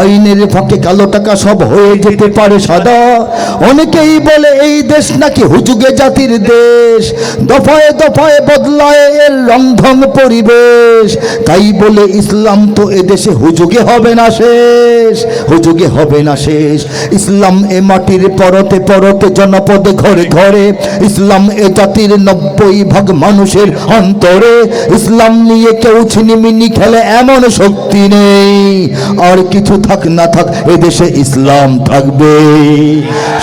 আইনের ফাঁকে কালো টাকা সব হয়ে যেতে পারে সাদা। অনেকেই বলে এই দেশ নাকি হুজুগে জাতির দেশ। দফায় দফায় বদলায় এর রংধং পরিবেশ। তাই বলে ইসলাম তো এদেশে হুজুগে হবে না শেষ, হুজুগে হবে না শেষ। ইসলাম এ মাটির পরতে পরতে জনপদে ঘরে ঘরে। ইসলাম এ জাতির নব্বই ভাগ মানুষের অন্তরে। ইসলাম নিয়ে কেউ ছিনিমিনি খেলে এমন শক্তি নেই। আর কিছু থাক না থাক, এদেশে ইসলাম থাকবে।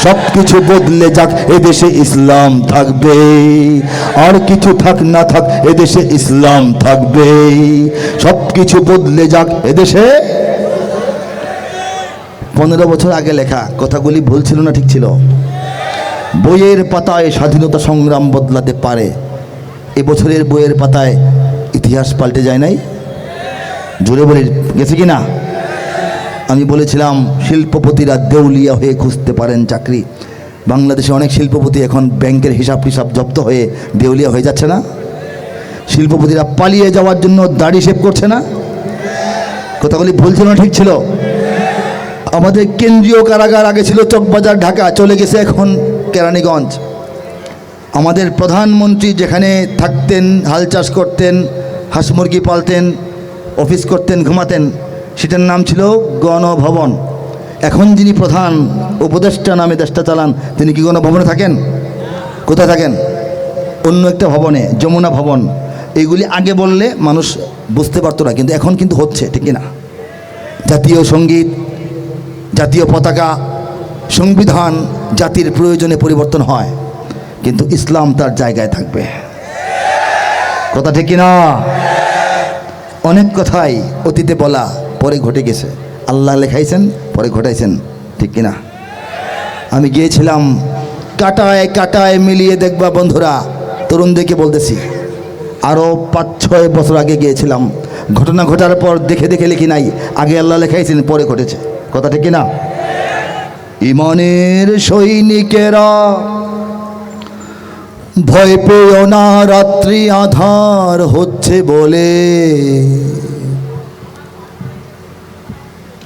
সব কিছু বদলে যাক, এদেশে ইসলাম থাকবে। আর কিছু থাক না থাক, এদেশে ইসলাম থাকবে। সব কিছু বদলে যাক, এদেশে। পনেরো বছর আগে লেখা, কথাগুলি ভুল ছিল না ঠিক ছিল? বইয়ের পাতায় স্বাধীনতা সংগ্রাম বদলাতে পারে। এবছরের বইয়ের পাতায় ইতিহাস পাল্টে যায় নাই? জোরে বলে, গেছে কি না? আমি বলেছিলাম, শিল্পপতিরা দেউলিয়া হয়ে খুঁজতে পারেন চাকরি। বাংলাদেশে অনেক শিল্পপতি এখন ব্যাংকের হিসাব টিসাব জব্দ হয়ে দেউলিয়া হয়ে যাচ্ছে না। শিল্পপতিরা পালিয়ে যাওয়ার জন্য দাড়ি শেভ করছে না। কথাগুলি ভুল ছিল না, ঠিক ছিল। আমাদের কেন্দ্রীয় কারাগার আগে ছিল চকবাজার, ঢাকা, চলে গেছে এখন কেরানীগঞ্জ। আমাদের প্রধানমন্ত্রী যেখানে থাকতেন, হাল চাষ করতেন, হাঁস মুরগি পালতেন অফিস করতেন, ঘুমাতেন, সেটার নাম ছিল গণভবন। এখন যিনি প্রধান উপদেষ্টা নামে দেশটা চালান, তিনি কি গণভবনে থাকেন? কোথায় থাকেন? অন্য একটা ভবনে, যমুনা ভবন। এইগুলি আগে বললে মানুষ বুঝতে পারতো না, কিন্তু এখন কিন্তু হচ্ছে, ঠিক না? জাতীয় সংগীত, জাতীয় পতাকা, সংবিধান, জাতির প্রয়োজনে পরিবর্তন হয়, কিন্তু ইসলাম তার জায়গায় থাকবে। কথা ঠিক না? অনেক কথাই অতীতে বলা, পরে ঘটে গেছে। আল্লাহ লেখাইছেন, পরে ঘটাইছেন, ঠিক কিনা? আমি গিয়েছিলাম, কাটায় কাটায় মিলিয়ে দেখবা বন্ধুরা তরুণদেরকে বলতেছি আরও পাঁচ, ছয় বছর আগে গিয়েছিলাম। ঘটনা ঘটার পর দেখে দেখে লিখি নাই, আগে আল্লাহ লেখাইছেন, পরে ঘটেছে। কথা ঠিক কিনা? ইমানের সৈনিকেরা ভয় পেও না, রাত্রি আধার হচ্ছে বলে।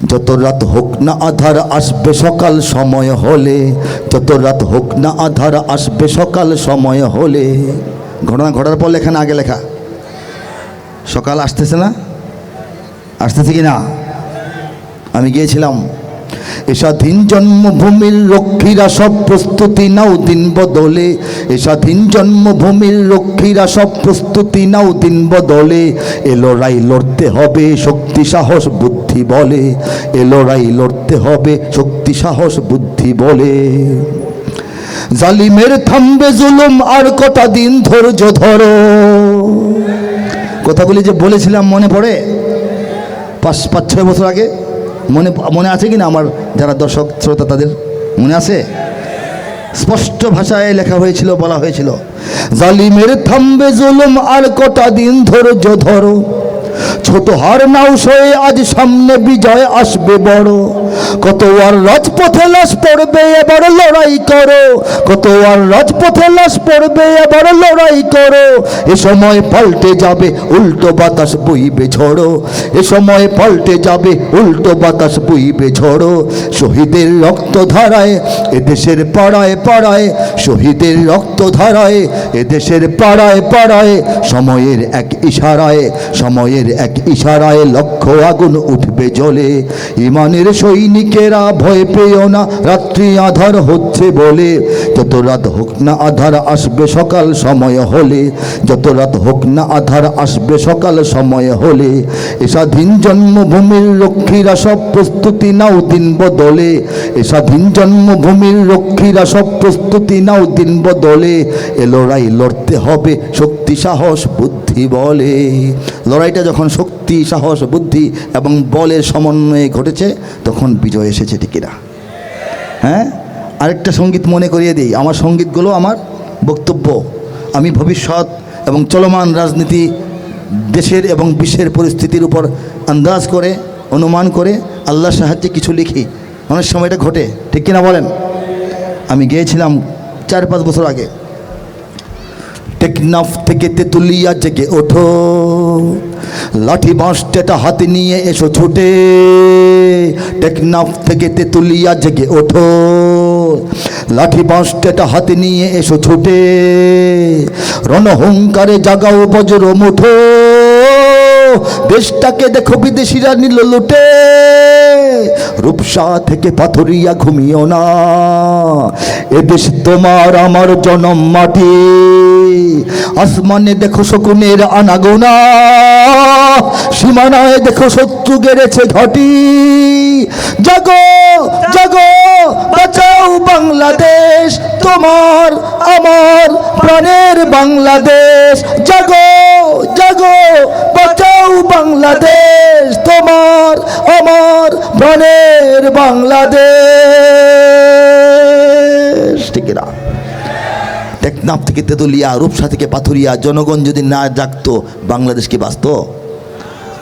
যত রাত হোক না আধার আসবে সকাল সময় হলে, যত রাত হোক না আধার আসবে সকাল সময় হলে। ঘটনা ঘটার পর লেখা না, আগে লেখা। সকাল আসতেছে না? আসতেছে কি না? আমি গিয়েছিলাম। এ স্বাধীন জন্মভূমির রক্ষীরা সব প্রস্তুতি নাও দিন বদলে। এ স্বাধীন জন্মভূমির রক্ষীরা সব প্রস্তুতি নাও দিন বদলে। এ লড়াই লড়তে হবে শক্তি, সাহস, বুদ্ধি, বলে। এ লড়াই লড়তে হবে শক্তি, সাহস, বুদ্ধি, বলে। জালিমের থামবে জুলুম, আর কটা দিন ধৈর্য ধরো। কথাগুলি যে বলেছিলাম মনে পড়ে? পাঁচ পাঁচ, ছয় বছর আগে? মনে মনে আছে কি না আমার যারা দর্শক, শ্রোতা তাদের? মনে আছে? স্পষ্ট ভাষায় লেখা হয়েছিল, বলা হয়েছিল, জালিমের থামবে জুলুম আর কটা দিন ধৈর্য ধরো। ছোট হার নাও সয়ে আজ সামনে বিজয় আসবে বড়। কত আর রাজপথে লাশ পড়বে, এবার লড়াই করো। কত আর রাজপথে লাশ পড়বে, এবার লড়াই করো। এ সময় পাল্টে যাবে, উল্টো বাতাস বইবে ঝড়ো। এ সময় পাল্টে যাবে, উল্টো বাতাস বইবে ঝড়ো। শহীদের রক্ত ধারায় এদেশের পাড়ায় পাড়ায়, শহীদের রক্ত ধারায় এদেশের পাড়ায় পাড়ায়, সময়ের এক ইশারায়, সময়ের এক ইশারায় লক্ষ্য আগুন উঠবে জ্বলে ইমানের সৈনিকেরা ভয় পেও না, রাত্রি আধার হচ্ছে বলে। যত রাত হোক না আধার আসবে সকাল সময় হলে। যত রাত হোক না আধার আসবে সকাল সময় হলে। এ স্বাধীন জন্মভূমির রক্ষীরা সব প্রস্তুতি নাও দিন বদলে। এ স্বাধীন জন্মভূমির রক্ষীরা সব প্রস্তুতি নাও দিন বদলে। এ লড়াই লড়তে হবে শক্তি, সাহস, বুদ্ধি, বলে। লড়াইটা যখন শক্তি, সাহস, বুদ্ধি এবং বলের সমন্বয়ে ঘটেছে, তখন বিজয় এসেছে ঠিকিরা হ্যাঁ? আরেকটা সংগীত মনে করিয়ে দিই। আমার সঙ্গীতগুলো আমার বক্তব্য। আমি ভবিষ্যৎ এবং চলমান রাজনীতি দেশের এবং বিশ্বের পরিস্থিতির উপর আন্দাজ করে, অনুমান করে, আল্লাহর সাহায্যে কিছু লিখি। অনেক সময় এটা ঘটে। ঠিক কিনা বলেন? আমি গিয়েছিলাম চার পাঁচ বছর আগে। টেকনাফ থেকে তেতুলিয়া জেগে ওঠো। লাঠি বাঁশটা হাতে নিয়ে এসো ছুটে। টেকনাফ থেকে তেতুলিয়া জেগে ওঠো। লাঠি বাঁশটা হাতে নিয়ে এসো ছুটে। রণহংকারে জাগাও বজ্র মুঠো। দেশটাকে দেখো বিদেশিরা নিল লুটে। রূপসা থেকে পাথরিয়া ঘুমিও না। এদেশ তোমার আমার জনম মাটি। আসমানে দেখো শকুনের আনাগোনা। সীমানায় দেখো শত্রু গেড়েছে ঘটি। জাগো জাগো, বাঁচাও বাংলাদেশ। তোমার, আমার প্রাণের বাংলাদেশ। জাগো জাগো বাঁচাও বাংলাদেশ, তোমার, আমার প্রাণের বাংলাদেশ। ঠিক না টেকনাফ থেকে তেতুলিয়া, রূপসা থেকে পাথুরিয়া, জনগণ যদি না জাগতো, বাংলাদেশ কি বাঁচত?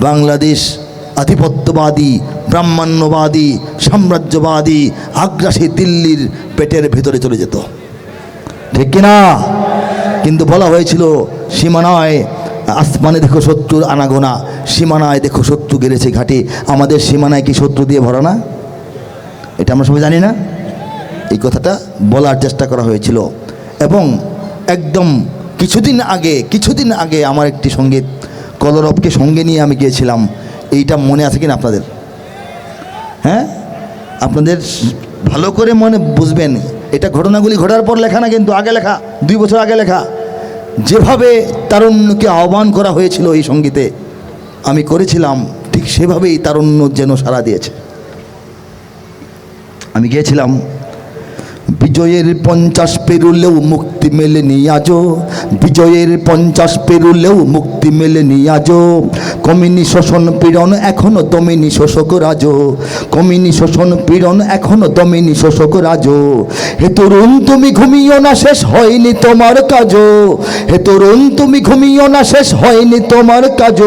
বাংলাদেশ আধিপত্যবাদী, ব্রাহ্মণ্যবাদী, সাম্রাজ্যবাদী, আগ্রাসী দিল্লির পেটের ভেতরে চলে যেত। ঠিক কিনা? কিন্তু বলা হয়েছিল, সীমানায় আসমানে দেখো শত্রুর আনাগোনা, সীমানায় দেখো শত্রু গেড়েছে ঘাটে। আমাদের সীমানায় কি শত্রু দিয়ে ভরা না? এটা আমরা সবাই জানি না। এই কথাটা বলার চেষ্টা করা হয়েছিল। এবং একদম কিছুদিন আগে কিছুদিন আগে আমার একটি সংগীত, কলরবকে সঙ্গে নিয়ে আমি গিয়েছিলাম। এইটা মনে আছে কিনা আপনাদের? হ্যাঁ? আপনাদের ভালো করে মনে বুঝবেন। এটা ঘটনাগুলি ঘটার পর লেখা না, কিন্তু আগে লেখা, দুই বছর আগে লেখা। যেভাবে তারুণ্যকে আহ্বান করা হয়েছিল এই সঙ্গীতে, আমি করেছিলাম ঠিক সেভাবেই তারুণ্য যেন সারা দিয়েছে। আমি গিয়েছিলাম বিজয়ের পঞ্চাশ পেরুলেও মুক্তি মেলেনি আজও। বিজয়ের পঞ্চাশ পেরুলেও মুক্তি মেলেনি আজও। কমিনি শোষণ পীড়ন এখনও দমিনি শোষক রাজ কমিনি শোষণ পীড়ন এখনও দমিনি শোষক রাজ হে তরুণ, তুমি ঘুমিও না, শেষ হয়নি তোমার কাজ হে তরুণ, তুমি ঘুমিও না, শেষ হয়নি তোমার কাজ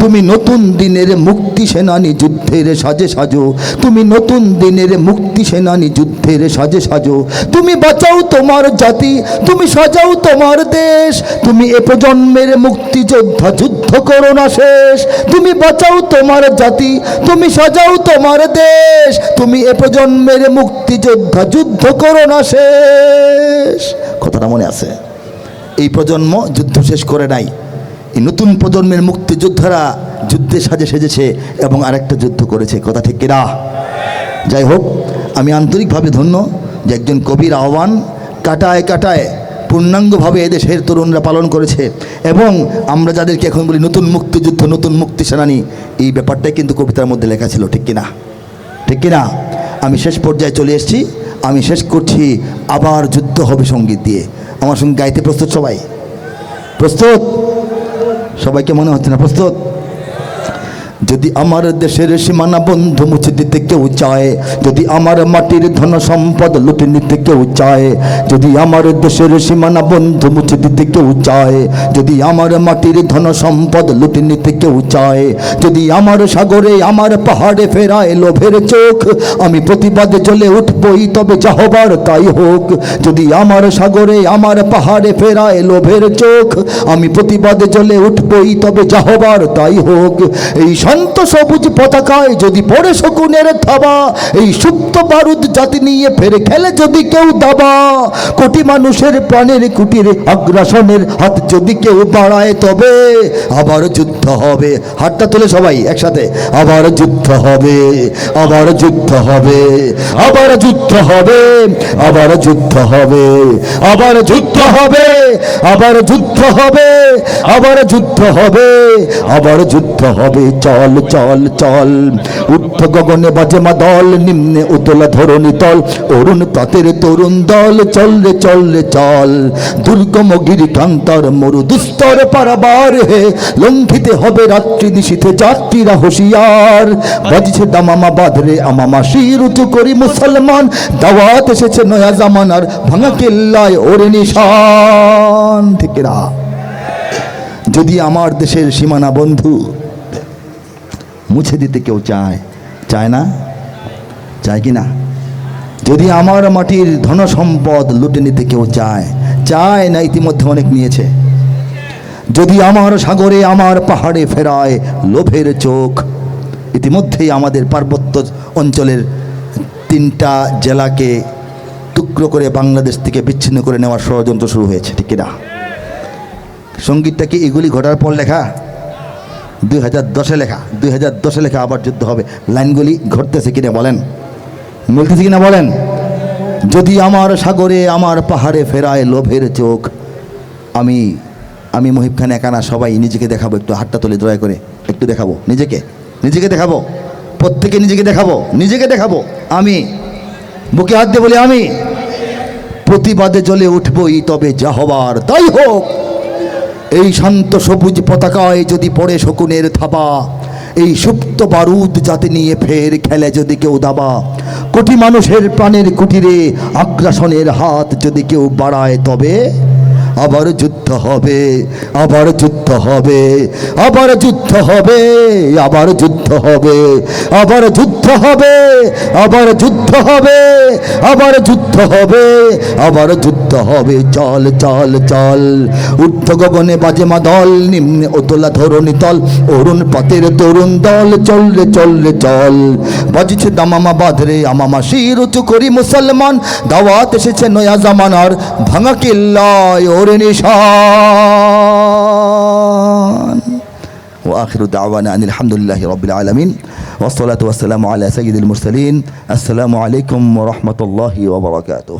তুমি নতুন দিনের মুক্তি সেনানী যুদ্ধের সাজে সাজো। তুমি নতুন দিনের মুক্তি সেনানী যুদ্ধের সাজে সাজো। তুমি বাঁচাও তোমার জাতি, তুমি সাজাও তোমার দেশ, তুমি এ প্রজন্মের মুক্তিযোদ্ধা, যুদ্ধ করো না শেষ। তুমি বাঁচাও তোমার জাতি, তুমি সাজাও তোমার দেশ, তুমি এ প্রজন্মের মুক্তিযোদ্ধা, যুদ্ধ করো না শেষ। কথাটা মনে আছে? এই প্রজন্ম যুদ্ধ শেষ করে নাই। এই নতুন প্রজন্মের মুক্তিযোদ্ধারা যুদ্ধে সাজে সেজেছে এবং আরেকটা যুদ্ধ করেছে। কথা ঠিক কিনা? যাই হোক, আমি আন্তরিকভাবে ধন্য। যে একজন কবির আহ্বান কাটায় কাটায় পূর্ণাঙ্গভাবে এদেশের তরুণরা পালন করেছে। এবং আমরা যাদেরকে এখন বলি নতুন মুক্তিযুদ্ধ, নতুন মুক্তি সেনানী এই ব্যাপারটাই কিন্তু কবিতার মধ্যে লেখা ছিল, ঠিক কিনা? ঠিক কিনা? আমি শেষ পর্যায়ে চলে এসেছি। আমি শেষ করছি আবার যুদ্ধ হবে সংগীত দিয়ে। আমার সঙ্গে গাইতে প্রস্তুত সবাই? প্রস্তুত? সবাইকে মনে হচ্ছে না প্রস্তুত? যদি আমার দেশের সীমানা বন্ধু মুছে দিতে কেউ চায়, যদি আমার মাটির ধন সম্পদ লুটে নিতে কেউ চায়, যদি আমার দেশের সীমানা বন্ধু মুছে দিতে কেউ চায়, যদি আমার মাটির ধন সম্পদ লুটে নিতে কেউ চায়, যদি আমার সাগরে আমার পাহাড়ে ফেরায় লোভের চোখ, আমি প্রতিবাদে চলে উঠবই তবে যাহবার তাই হোক, যদি আমার সাগরে আমার পাহাড়ে ফেরায় লোভের চোখ, আমি প্রতিবাদে চলে উঠবই তবে যাহবার তাই হোক, এই শান্ত সবুজ পতাকায় যদি পড়ে শকুনের থাবা এই সুপ্ত বারুদ জাতি নিয়ে ফেরে খেলে যদি কেউ দাবা। কোটি মানুষের প্রাণের, কুটির আগ্রাসনের হাত যদি কেউ বাড়ায়, তবে আবার যুদ্ধ হবে। হাতটা তুলে সবাই একসাথে। আবার যুদ্ধ হবে, আবার যুদ্ধ হবে, আবার যুদ্ধ হবে, আবার যুদ্ধ হবে, আবার যুদ্ধ হবে, আবার যুদ্ধ হবে, আবার যুদ্ধ হবে, আবার যুদ্ধ হবে। চল। চল চল চল। উর্ধ গগনে বাজে মা দল, নিম্নে উতলা ধরণী তল। অরুণ তাতের তরুণ দল, চল রে চল রে, চল। দুর্গম গিরি কান্তার মরু দুস্তর পারাবার হে, লঙ্ঘিতে হবে রাত্রি নিশীথে যাত্রীরা হুঁশিয়ার। বাজছে দামামা বাঁধরে আমামা শির উঁচু করি মুসলমান। দাওয়াত এসেছে নয়া জামানার ভাঙা কেল্লায় ওরে নিশান। ঠিক না যদি আমার দেশের সীমানা বন্ধু মুছে দিতে কেউ চায় চায় না? চায় কি না? যদি আমার মাটির ধন সম্পদ লুটে নিতে কেউ চায় চায় না ইতিমধ্যে অনেক নিয়েছে। যদি আমার সাগরে আমার পাহাড়ে ফেরায় লোভের চোখ, ইতিমধ্যেই আমাদের পার্বত্য অঞ্চলের তিনটা জেলাকে টুকরো করে বাংলাদেশ থেকে বিচ্ছিন্ন করে নেওয়ার ষড়যন্ত্র শুরু হয়েছে, ঠিক না? সঙ্গীতটা কি এগুলি ঘটার পর লেখা? দুই হাজার দশে লেখা, দুই হাজার দশে লেখা আবার যুদ্ধ হবে। লাইনগুলি ঘটতেছে কিনা বলেন? মিলতেছে কিনা বলেন? যদি আমার সাগরে আমার পাহাড়ে ফেরায় লোভের চোখ, আমি আমি মহিব খান একানা সবাই নিজেকে দেখাবো, একটু হাতটা তুলে দয়া করে, একটু দেখাবো। নিজেকে? নিজেকে দেখাবো? প্রত্যেকে নিজেকে দেখাবো? নিজেকে দেখাবো? আমি? বুকে হাত দিয়ে বলি আমি? প্রতিবাদে জ্বলে উঠবই তবে যা হবার তাই হোক। এই শান্ত সবুজ পতাকায় যদি পড়ে শকুনের থাবা, এই সুপ্ত বারুদ যাতে নিয়ে ফের খেলে যদি কেউ দাবা। কোটি মানুষের প্রাণের কুটিরে আগ্রাসনের হাত যদি কেউ বাড়ায় তবে আবার যুদ্ধ হবে, আবার যুদ্ধ হবে, আবার যুদ্ধ হবে, আবার যুদ্ধ হবে, আবার যুদ্ধ হবে, আবার যুদ্ধ হবে, আবার যুদ্ধ হবে, আবার যুদ্ধ হবে। চল চল চল ঊর্ধ্ব গগনে বাজে মা দল, নিম্নে ওতলা ধরণী তল অরুণ পথের তরুণ দল, চল রে চল রে, চল। বাজছে দামামা বাঁধরে আমামা শির উঁচু করি মুসলমান, দাওয়াত এসেছে নয়া জামানার, ভাঙা কিল্লায়, ওরে নিশান واخر دعوانا ان الحمد لله رب العالمين والصلاه والسلام على سيد المرسلين السلام عليكم ورحمه الله وبركاته